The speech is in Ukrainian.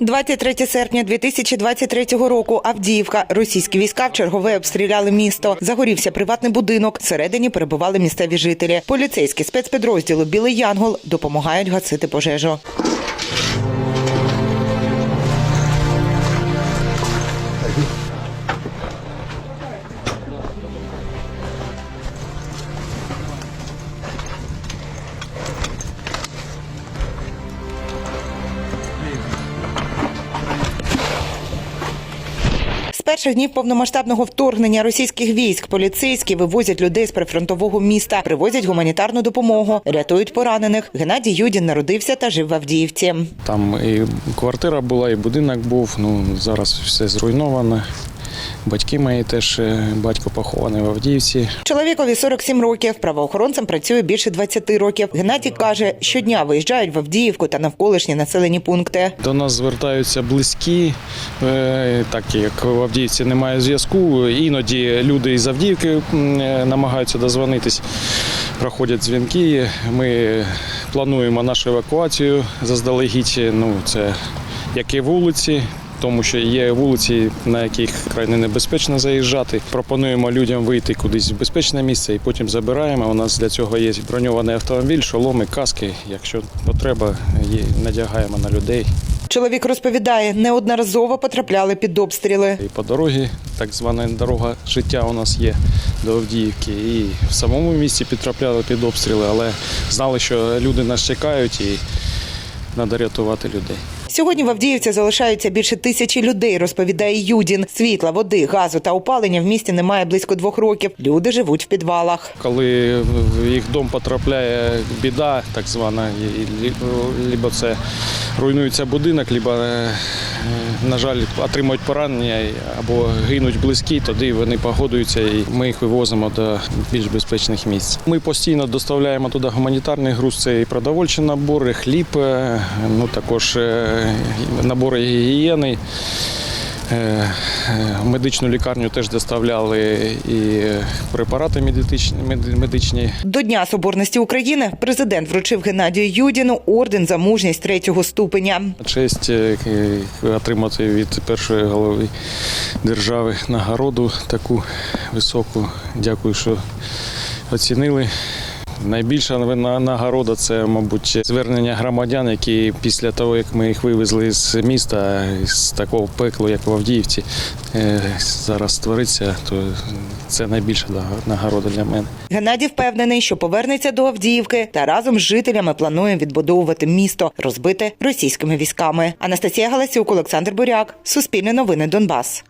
23 серпня 2023 року. Авдіївка. Російські війська в чергове обстріляли місто. Загорівся приватний будинок. Всередині перебували місцеві жителі. Поліцейські спецпідрозділу Білий Янгол допомагають гасити пожежу. Перших днів повномасштабного вторгнення російських військ поліцейські вивозять людей з прифронтового міста, привозять гуманітарну допомогу, рятують поранених. Геннадій Юдін народився та жив в Авдіївці. Там і квартира була, і будинок був. Ну зараз все зруйновано. Батьки мої теж е, батько похований в Авдіївці. Чоловікові 47 років. Правоохоронцем працює більше 20 років. Геннадій каже, щодня виїжджають в Авдіївку та навколишні населені пункти. До нас звертаються близькі, е, так як в Авдіївці немає зв'язку. Іноді люди із Авдіївки е, намагаються дозвонитись, проходять дзвінки. Ми плануємо нашу евакуацію заздалегідь. Ну це як і вулиці. Тому що є вулиці, на яких крайне небезпечно заїжджати. Пропонуємо людям вийти кудись в безпечне місце і потім забираємо. У нас для цього є броньований автомобіль, шоломи, каски. Якщо потреба, є, надягаємо на людей. Чоловік розповідає, неодноразово потрапляли під обстріли. І по дорогі, так звана дорога життя у нас є до Авдіївки. І в самому місті підтрапляли під обстріли, але знали, що люди нас чекають і треба рятувати людей. Сьогодні в Авдіївці залишаються більше тисячі людей, розповідає Юдін. Світла, води, газу та опалення в місті немає близько двох років. Люди живуть в підвалах. Коли в їх дом потрапляє біда, так звана, і- і лі- либо це руйнується будинок, либо, е, на жаль, отримують поранення або гинуть близькі, тоді вони погодуються і ми їх вивозимо до більш безпечних місць. Ми постійно доставляємо туди гуманітарний груз, це і продовольчі набори, хліб, е, ну також е, набори гігієни. Е, е, медичну лікарню теж доставляли і препарати медичні. медичні. До Дня Соборності України президент вручив Геннадію Юдіну орден за мужність третього ступеня. Честь е, отримати від першої голови держави нагороду таку високу. Дякую, що оцінили. Найбільша на- нагорода це, мабуть, звернення громадян, які після того, як ми їх вивезли з міста, з такого пекла, як в Авдіївці, е, зараз твориться, то це найбільша нагорода для мене. Геннадій впевнений, що повернеться до Авдіївки та разом з жителями планує відбудовувати місто, розбите російськими військами. Анастасія Галасюк, Олександр Буряк, Суспільне новини Донбас.